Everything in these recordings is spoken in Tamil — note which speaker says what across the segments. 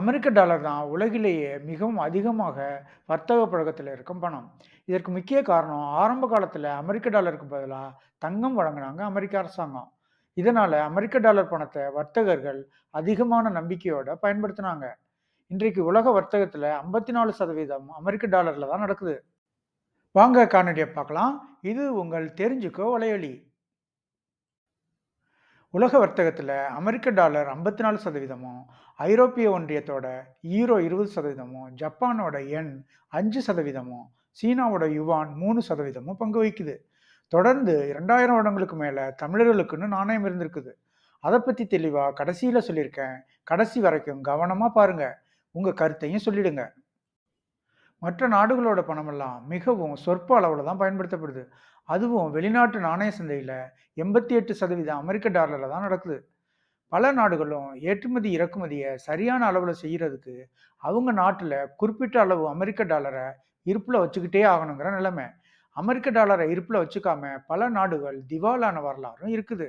Speaker 1: அமெரிக்க டாலர் தான் உலகிலேயே மிகவும் அதிகமாக வர்த்தக பழக்கத்தில் இருக்கும் பணம். இதற்கு முக்கிய காரணம் ஆரம்ப காலத்தில் அமெரிக்க டாலருக்கு பதிலாக தங்கம் வழங்கினாங்க அமெரிக்க அரசாங்கம். இதனால் அமெரிக்க டாலர் பணத்தை வர்த்தகர்கள் அதிகமான நம்பிக்கையோட பயன்படுத்தினாங்க இன்றைக்கு உலக வர்த்தகத்தில் ஐம்பத்தி நாலு சதவீதம் அமெரிக்க டாலரில் தான் நடக்குது. வாங்க காணொலியை பார்க்கலாம். இது உங்கள் தெரிஞ்சுக்கோ வலையொலி. உலக வர்த்தகத்தில் அமெரிக்க டாலர் ஐம்பத்தி நாலு சதவீதமும் ஐரோப்பிய ஒன்றியத்தோட ஈரோ இருபது சதவீதமும் ஜப்பானோட எண் அஞ்சு சதவீதமும் சீனாவோட யுவான் மூணு சதவீதமும் பங்கு வகிக்குது. தொடர்ந்து 2000 வருடங்களுக்கு மேலே தமிழர்களுக்குன்னு நாணயம் இருந்திருக்குது. அதை பற்றி தெளிவாக கடைசியில் சொல்லியிருக்கேன். கடைசி வரைக்கும் கவனமாக பாருங்க. உங்கள் கருத்தையும் சொல்லிடுங்க. மற்ற நாடுகளோட பணமெல்லாம் மிகவும் சொற்ப அளவில் தான் பயன்படுத்தப்படுது. அதுவும் வெளிநாட்டு நாணய சந்தையில் எண்பத்தி எட்டு சதவீதம் அமெரிக்க டாலரில் தான் நடக்குது. பல நாடுகளும் ஏற்றுமதி, இறக்குமதியை சரியான அளவில் செய்கிறதுக்கு அவங்க நாட்டில் குறிப்பிட்ட அளவு அமெரிக்க டாலரை இருப்பில் வச்சுக்கிட்டே ஆகணுங்கிற நிலைமை. அமெரிக்க டாலரை இருப்பில் வச்சுக்காம பல நாடுகள் திவாலான வரலாறும் இருக்குது.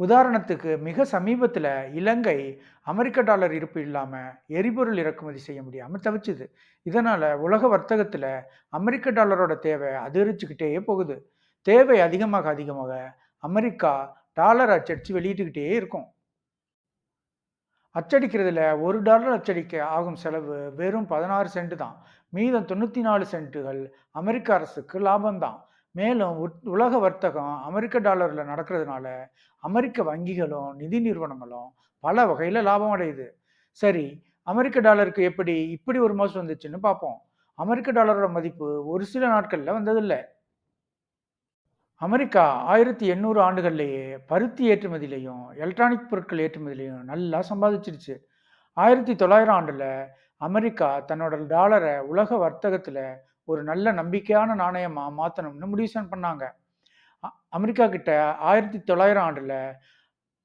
Speaker 1: உதாரணத்துக்கு மிக சமீபத்தில் இலங்கை அமெரிக்க டாலர் இருப்பு இல்லாம எரிபொருள் இறக்குமதி செய்ய முடியாமல் தவிச்சுது. இதனால் உலக வர்த்தகத்தில் அமெரிக்க டாலரோட தேவை அதிகரிச்சுக்கிட்டே போகுது. தேவை அதிகமாக அதிகமாக அமெரிக்கா டாலர் அச்சடிச்சு வெளியிட்டுக்கிட்டே இருக்கும். அச்சடிக்கிறதுல ஒரு டாலர் அச்சடிக்க ஆகும் செலவு வெறும் 16 சென்ட் தான். மீதம் 94 சென்ட்டுகள் அமெரிக்க அரசுக்கு லாபம் தான். மேலும் உட் உலக வர்த்தகம் அமெரிக்க டாலரில் நடக்கிறதுனால அமெரிக்க வங்கிகளும், நிதி நிறுவனங்களும் பல வகையில் லாபம் அடையுது. சரி, அமெரிக்க டாலருக்கு எப்படி இப்படி ஒரு மாதம் வந்துச்சுன்னு பார்ப்போம். அமெரிக்க டாலரோட மதிப்பு ஒரு சில நாட்களில் வந்ததில்லை அமெரிக்கா ஆயிரத்தி எண்ணூறு ஆண்டுகள்லேயே பருத்தி ஏற்றுமதியிலையும் எலக்ட்ரானிக் பொருட்கள் ஏற்றுமதியிலையும் நல்லா சம்பாதிச்சிருச்சு. 1900 ஆண்டுல அமெரிக்கா தன்னோட டாலரை உலக வர்த்தகத்தில் ஒரு நல்ல நம்பிக்கையான நாணயமாக மாற்றணும்னு முடிவு பண்ணாங்க. அ அமெரிக்கா கிட்ட 1900 ஆண்டுல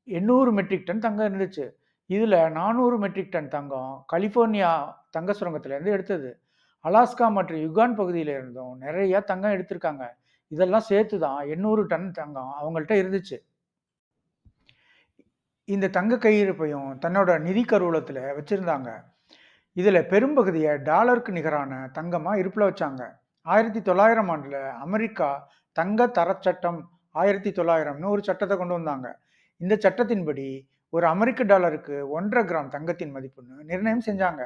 Speaker 1: 800 மெட்ரிக் டன் தங்கம் இருந்துச்சு. இதில் நானூறு மெட்ரிக் டன் தங்கம் கலிஃபோர்னியா தங்க சுரங்கத்திலேருந்து எடுத்தது. அலாஸ்கா மற்றும் யுகான் பகுதியில் இருந்தும் நெறைய தங்கம் எடுத்திருக்காங்க. இதெல்லாம் சேர்த்து தான் 800 டன் தங்கம் அவங்கள்ட்ட இருந்துச்சு. இந்த தங்க கையிருப்பையும் தன்னோட நிதி கருவூலத்தில் வச்சுருந்தாங்க இதில் பெரும்பகுதியை டாலருக்கு நிகரான தங்கமாக இருப்பில் வச்சாங்க. 1900 ஆண்டுல அமெரிக்கா தங்க தரச் சட்டம் 1900ன்னு ஒரு சட்டத்தை கொண்டு வந்தாங்க. இந்த சட்டத்தின்படி ஒரு அமெரிக்க டாலருக்கு 1 1/2 கிராம் தங்கத்தின் மதிப்புன்னு நிர்ணயம் செஞ்சாங்க.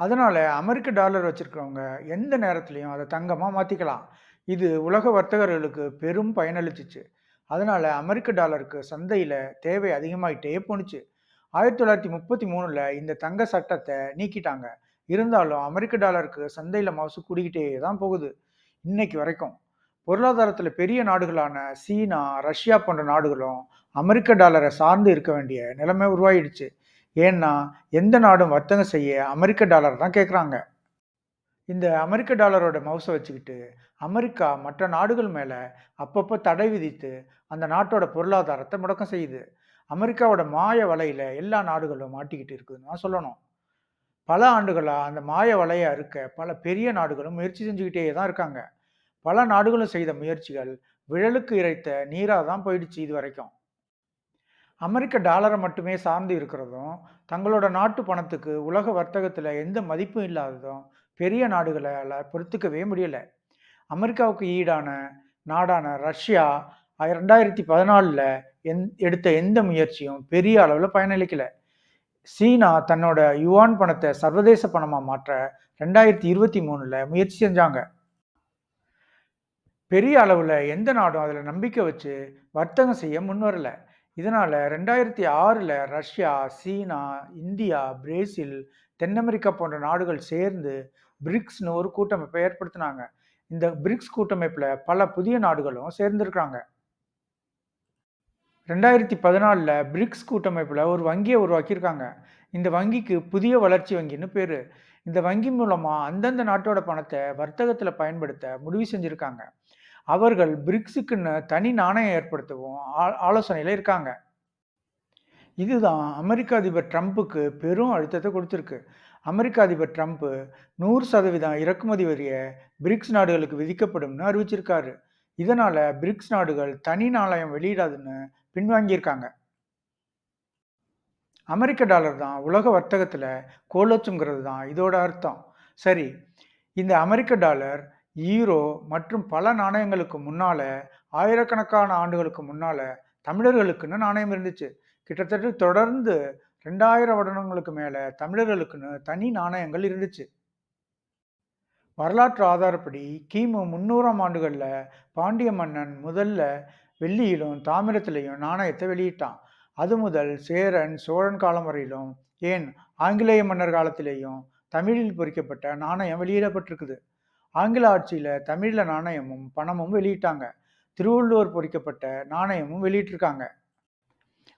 Speaker 1: அதனால அமெரிக்க டாலர் வச்சிருக்கிறவங்க எந்த நேரத்துலையும் அதை தங்கமாக மாற்றிக்கலாம் இது உலக வர்த்தகர்களுக்கு பெரும் பயனளிச்சிச்சு அதனால அமெரிக்க டாலருக்கு சந்தையில் தேவை அதிகமாகிட்டே போணுச்சு. 1933ல இந்த தங்க சட்டத்தை நீக்கிட்டாங்க. இருந்தாலும் அமெரிக்க டாலருக்கு சந்தையில் மவுசு கூடிக்கிட்டே தான் போகுது. இன்னைக்கு வரைக்கும். பொருளாதாரத்தில் பெரிய நாடுகளான சீனா, ரஷ்யா போன்ற நாடுகளும் அமெரிக்க டாலரை சார்ந்து இருக்க வேண்டிய நிலைமை உருவாயிடுச்சு. ஏன்னா, எந்த நாடும் வர்த்தகம் செய்ய அமெரிக்க டாலர் தான் கேட்குறாங்க இந்த அமெரிக்க டாலரோட மவுசை வச்சுக்கிட்டு அமெரிக்கா மற்ற நாடுகள் மேலே அப்பப்போ தடை விதித்து அந்த நாட்டோட பொருளாதாரத்தை முடக்கம் செய்யுது. அமெரிக்காவோட மாய வலையில் எல்லா நாடுகளும் மாட்டிக்கிட்டு இருக்குதுன்னு தான் சொல்லணும். பல ஆண்டுகளாக அந்த மாய வலையை இருக்க பல பெரிய நாடுகளும் முயற்சி செஞ்சுக்கிட்டே தான் இருக்காங்க. பல நாடுகளும் செய்த முயற்சிகள் விழலுக்கு இறைத்த நீராக தான் போயிடுச்சு இது வரைக்கும் அமெரிக்க டாலரை மட்டுமே சார்ந்து இருக்கிறதும், தங்களோட நாட்டு பணத்துக்கு உலக வர்த்தகத்தில் எந்த மதிப்பும் இல்லாததும் பெரிய நாடுகளால் பொறுத்துக்கவே முடியலை அமெரிக்காவுக்கு ஈடான நாடான ரஷ்யா 2014ல எந் எடுத்த எந்த முயற்சியும் பெரிய அளவில் பயனளிக்கல. சீனா தன்னோட யுவான் பணத்தை சர்வதேச பணமாக மாற்ற 2023ல முயற்சி செஞ்சாங்க. பெரிய அளவில் எந்த நாடும் அதில் நம்பிக்கை வச்சு வர்த்தகம் செய்ய முன்வரல. இதனால 2006ல ரஷ்யா, சீனா, இந்தியா, பிரேசில், தென் அமெரிக்கா போன்ற நாடுகள் சேர்ந்து பிரிக்ஸ்னு ஒரு கூட்டமைப்பை ஏற்படுத்தினாங்க இந்த பிரிக்ஸ் கூட்டமைப்பில் பல புதிய நாடுகளும் சேர்ந்திருக்காங்க. 2014ல பிரிக்ஸ் கூட்டமைப்பில் ஒரு வங்கியை உருவாக்கியிருக்காங்க. இந்த வங்கிக்கு புதிய வளர்ச்சி வங்கின்னு பேர் இந்த வங்கி மூலமாக அந்தந்த நாட்டோட பணத்தை வர்த்தகத்தில் பயன்படுத்த முடிவு செஞ்சுருக்காங்க அவர்கள் பிரிக்ஸுக்குன்னு தனி நாணயம் ஏற்படுத்தவும் ஆலோசனையில் இருக்காங்க. இதுதான் அமெரிக்க அதிபர் ட்ரம்புக்கு பெரும் அழுத்தத்தை கொடுத்துருக்கு அமெரிக்க அதிபர் ட்ரம்ப் 100% இறக்குமதி வரியை பிரிக்ஸ் நாடுகளுக்கு விதிக்கப்படும்னு அறிவிச்சிருக்காரு. இதனால் பிரிக்ஸ் நாடுகள் தனி நாணயம் வெளியிடாதுன்னு பின்வாங்கியிருக்காங்க. அமெரிக்க டாலர் தான் உலக வர்த்தகத்தில் கோலோச்சுங்கிறது தான் இதோட அர்த்தம் சரி இந்த அமெரிக்க டாலர் ஈரோ மற்றும் பல நாணயங்களுக்கு முன்னால ஆயிரக்கணக்கான ஆண்டுகளுக்கு முன்னால தமிழர்களுக்குன்னு நாணயம் இருந்துச்சு. கிட்டத்தட்ட தொடர்ந்து ரெண்டாயிரம் வருடங்களுக்கு மேலே தமிழர்களுக்குன்னு தனி நாணயங்கள் இருந்துச்சு. வரலாற்று ஆதாரப்படி கிமு முன்னூறாம் ஆண்டுகளில் பாண்டிய மன்னன் முதல்ல வெள்ளியிலும் தாமிரத்திலையும் நாணயத்தை வெளியிட்டான். அது முதல் சேரன் சோழன் காலம் வரையிலும் ஏன் ஆங்கிலேய மன்னர் காலத்திலேயும் தமிழில் பொறிக்கப்பட்ட நாணயம் வெளியிடப்பட்டிருக்குது. ஆங்கில ஆட்சியில் தமிழில் நாணயமும் பணமும் வெளியிட்டாங்க. திருவள்ளுவர் பொறிக்கப்பட்ட நாணயமும் வெளியிட்டிருக்காங்க.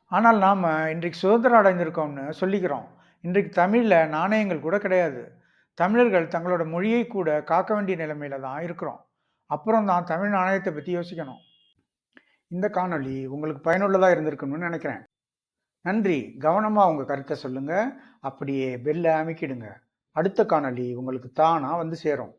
Speaker 1: ஆனால் நாம் இன்றைக்கு சுதந்திரம் அடைந்திருக்கோம்னு சொல்லிக்கிறோம். இன்றைக்கு தமிழில் நாணயங்கள் கூட கிடையாது. தமிழர்கள் தங்களோட மொழியை கூட காக்க வேண்டிய நிலைமையில தான் இருக்கிறோம். அப்புறம் தான் தமிழ் நாணயத்தை பற்றி யோசிக்கணும். இந்த காணொளி உங்களுக்கு பயனுள்ளதாக இருந்திருக்கணும்னு நினைக்கிறேன். நன்றி. கவனமாக உங்கள் கருத்தை சொல்லுங்கள் அப்படியே பெல்லை அமைக்கிடுங்க. அடுத்த காணொளி உங்களுக்கு தானாக வந்து சேரும்.